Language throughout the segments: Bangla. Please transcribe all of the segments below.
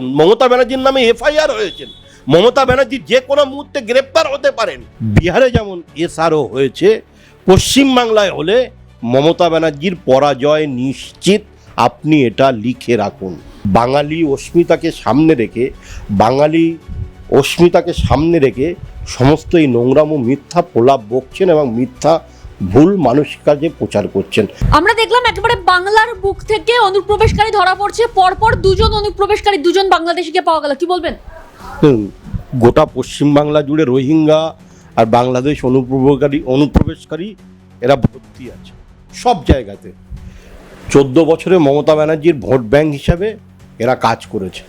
মমতা ব্যানার্জির নামে এফআইআর হয়েছেন। মমতা ব্যানার্জি যে কোনো মুহূর্তে গ্রেপ্তার হতে পারেন। বিহারে যেমন এসআরও হয়েছে পশ্চিমবাংলায় হলে মমতা ব্যানার্জির পরাজয় নিশ্চিত। আপনি এটা লিখে রাখুন। বাঙালি অস্মিতাকে সামনে রেখে, বাঙালি অস্মিতাকে সামনে রেখে সমস্ত এই নোংরাম ও মিথ্যা প্রলাপ বকছেন এবং মিথ্যা ভুল মানুষ কাজে প্রচার করছেন। আমরা দেখলাম একেবারে বাংলার বুক থেকে অনুপ্রবেশকারী ধরা পড়ছে পরপর দুজন অনুপ্রবেশকারী দুজন বাংলাদেশিকে পাওয়া গেল। কি বলবেন? গোটা পশ্চিমবাংলা জুড়ে রোহিঙ্গা আর বাংলাদেশ অনুপ্রবেশকারী অনুপ্রবেশকারী এরা ভর্তি আছে সব জায়গাতে। চোদ্দ বছরে মমতা ব্যানার্জির ভোট ব্যাংক হিসাবে এরা কাজ করেছে।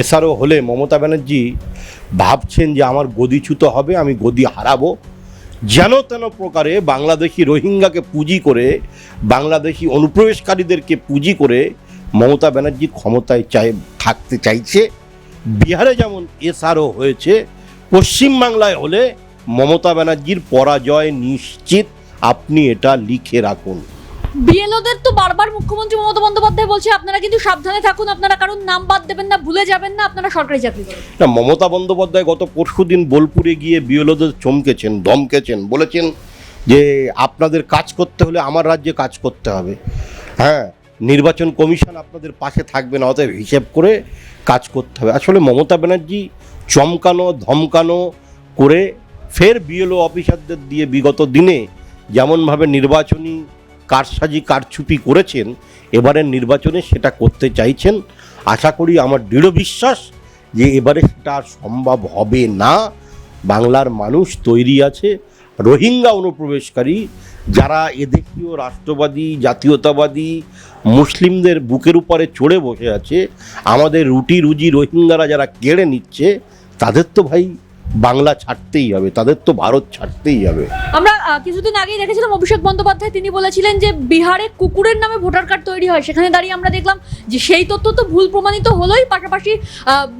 এছাড়াও হলে মমতা ব্যানার্জি ভাবছেন যে আমার গদিচ্যুত হবে আমি গদি হারাবো। যেন তেন প্রকারে বাংলাদেশি রোহিঙ্গাকে পুঁজি করে, বাংলাদেশি অনুপ্রবেশকারীদেরকে পুঁজি করে মমতা ব্যানার্জি ক্ষমতায় চাই, থাকতে চাইছে। বিহারে যেমন এসআরও হয়েছে, পশ্চিমবাংলায় হলে মমতা ব্যানার্জির পরাজয় নিশ্চিত। আপনি এটা লিখে রাখুন। বিএলওদের তো বারবার মুখ্যমন্ত্রী মমতা বন্দ্যোপাধ্যায় বলছে, আপনারা কিন্তু সাবধানে থাকুন, আপনারা কারণ নাম বাদ দেবেন না, ভুলে যাবেন না, আপনারা সরকারি চাকরি না, মমতা বন্দ্যোপাধ্যায় গত পরশু দিন বোলপুরে গিয়ে বিএলওদের চমকেছেন ধমকেছেন বলেছেন যে আপনাদের কাজ করতে হলে আমার রাজ্যে কাজ করতে হবে। হ্যাঁ নির্বাচন কমিশন আপনাদের পাশে থাকবে না, অতএব হিসেব করে কাজ করতে হবে। আসলে মমতা ব্যানার্জি চমকানো, ধমকানো করে ফের বিএলও অফিসারদের দিয়ে বিগত দিনে যেমনভাবে নির্বাচনী কারসাজি কারচুপি করেছেন, এবারের নির্বাচনে সেটা করতে চাইছেন। আশা করি আমার দৃঢ় বিশ্বাস যে এবারে সেটা সম্ভব হবে না। বাংলার মানুষ তৈরি আছে, রোহিঙ্গা অনুপ্রবেশকারী, যারা এদেশীয় রাষ্ট্রবাদী, জাতীয়তাবাদী, মুসলিমদের বুকের উপরে চড়ে বসে আছে। আমাদের রুটি রুজি রোহিঙ্গারা যারা কেড়ে নিচ্ছে, তাদের তো ভাই বাংলা ছাড়তেই হবে তাদের তো ভারত ছাড়তেই হবে। আমরা কিছুদিন আগেই দেখেছিলাম অভিষেক বন্দ্যোপাধ্যায় তিনি বলেছিলেন যে বিহারে কুকুরের নামে ভোটার কার্ড তৈরি হয় সেখানে দাঁড়িয়ে আমরা দেখলাম যে সেই তথ্য তো ভুল প্রমাণিত হলোই। পাশাপাশি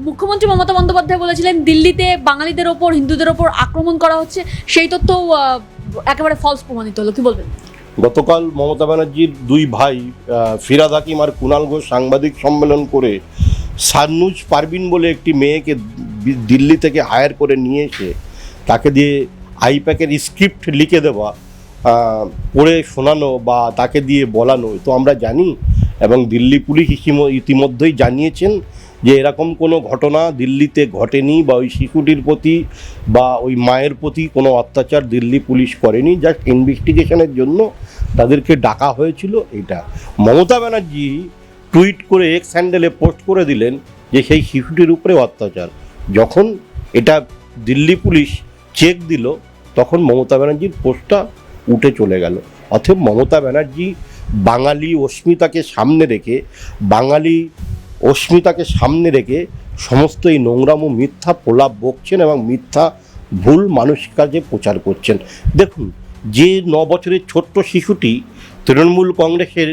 মুখ্যমন্ত্রী মমতা বন্দ্যোপাধ্যায় বলেছিলেন দিল্লিতে বাঙালিদের ওপর হিন্দুদের ওপর আক্রমণ করা হচ্ছে সেই তথ্য একেবারে ফলস প্রমাণিত হলো। কি বলবেন? গতকাল মমতা ব্যানার্জির দুই ভাই ফিরাদ হাকিম আর কুণাল ঘোষ সাংবাদিক সম্মেলন করে সারনুজ পারবিন বলে একটি মেয়েকে দিল্লি থেকে হায়ার করে নিয়ে এসে তাকে দিয়ে আইপ্যাকের স্ক্রিপ্ট লিখে দেওয়া পড়ে শোনানো বা তাকে দিয়ে বলানো তো আমরা জানি। এবং দিল্লি পুলিশ ইতিম- ইতিমধ্যেই জানিয়েছেন যে এরকম কোনো ঘটনা দিল্লিতে ঘটেনি বা ওই শিশুটির প্রতি বা ওই মায়ের প্রতি কোনো অত্যাচার দিল্লি পুলিশ করেনি। জাস্ট ইনভেস্টিগেশনের জন্য তাদেরকে ডাকা হয়েছিল এটা। মমতা ব্যানার্জি টুইট করে এক্স হ্যান্ডেলে পোস্ট করে দিলেন যে সেই শিশুটির উপরে অত্যাচার। যখন এটা দিল্লি পুলিশ চেক দিল, তখন মমতা ব্যানার্জির পোস্টটা উঠে চলে গেল। অথব মমতা ব্যানার্জি বাঙালি অস্মিতাকে সামনে রেখে, বাঙালি অস্মিতাকে সামনে রেখে সমস্ত এই নোংরাম ও মিথ্যা প্রলাপ বকছেন এবং মিথ্যা ভুল মানুষ কাজে প্রচার করছেন। দেখুন, যে ন বছরের ছোট্ট শিশুটি তৃণমূল কংগ্রেসের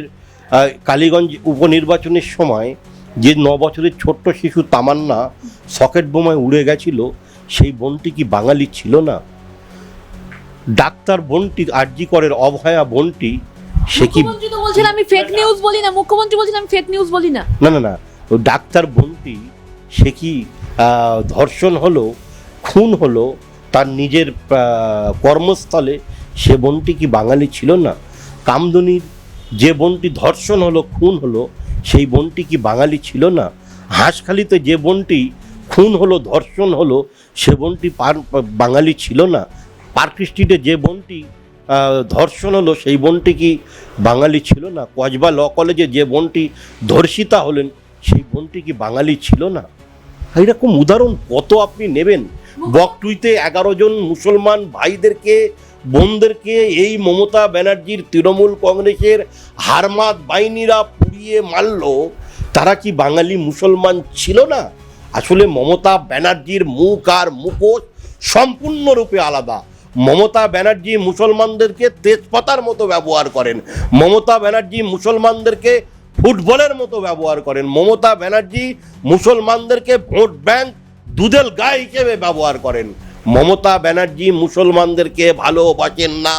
কালীগঞ্জ উপনির্বাচনের সময় যে ন বছরের ছোট্ট শিশু তামান্না সকেট বোমায় উড়ে গেছিল সেই বোনটি কি বাঙালি ছিল না? ডাক্তার বোনটি আরজি করের অভয়া বোনটি সে কি বলছেন আমি ফেক নিউজ বলি না। মুখ্যমন্ত্রী বলছেন আমি ফেক নিউজ বলি না। না না না। ডাক্তার বোনটি সে কি ধর্ষণ হলো খুন হলো তার নিজের কর্মস্থলে সে বোনটি কি বাঙালি ছিল না? কামদুনির যে বোনটি ধর্ষণ হলো খুন হলো সেই বোনটি কি বাঙালি ছিল না? হাঁসখালিতে যে বোনটি খুন হলো ধর্ষণ হলো সে বোনটি পার বাঙালি ছিল না। পার্ক স্ট্রিটে যে বোনটি ধর্ষণ হলো সেই বোনটি কি বাঙালি ছিল না? কসবা ল কলেজে যে বোনটি ধর্ষিতা হলেন সেই বোনটি কি বাঙালি ছিল না? এরকম উদাহরণ কত আপনি নেবেন? বকটুইতে এগারো জন মুসলমান ভাইদেরকে বোনদেরকে এই মমতা ব্যানার্জির তৃণমূল কংগ্রেসের হারমাত বাহিনীরা পুড়িয়ে মারল। তারা কি বাঙালি মুসলমান ছিল না? আসলে মমতা ব্যানার্জির মুখ আর মুখোশ সম্পূর্ণরূপে আলাদা। মমতা ব্যানার্জি মুসলমানদেরকে তেজপাতার মতো ব্যবহার করেন। মমতা ব্যানার্জি মুসলমানদেরকে ফুটবলের মতো ব্যবহার করেন। মমতা ব্যানার্জি মুসলমানদেরকে ভোট ব্যাংক দুধেল গায়ে হিসেবে ব্যবহার করেন। মমতা ব্যানার্জি মুসলমানদেরকে ভালোবাসেন না।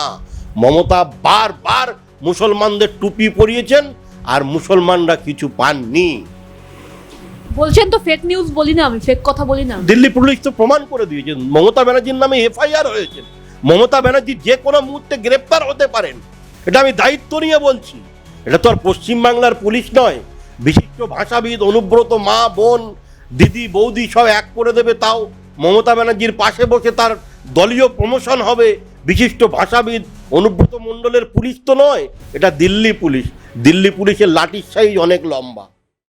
মমতা বারবার মুসলমানদের টুপি পরিয়েছেন আর মুসলমানরা কিছু পাননি। বলছেন তো ফেক নিউজ বলি না আমি ফেক কথা বলি না। দিল্লি পুলিশ তো প্রমাণ করে দিয়েছে মমতা ব্যানার্জির নামে এফআইআর হয়েছে। মমতা ব্যানার্জি যে কোনো মুহূর্তে গ্রেপ্তার হতে পারেন এটা আমি দায়িত্ব নিয়ে বলছি। এটা তো আর পশ্চিমবাংলার পুলিশ নয় বিশিষ্ট ভাষাবিদ অনুব্রত মা বোন দিদি বৌদি সব এক করে দেবে তাও। মমতা ব্যানার্জির পাশে বসে তার দলীয় প্রমোশন হবে। বিশিষ্ট ভাষাবিদ, অনুব্রত মণ্ডলের পুলিশ তো নয়, এটা দিল্লি পুলিশ। দিল্লি পুলিশের লাঠির সাইজ অনেক লম্বা।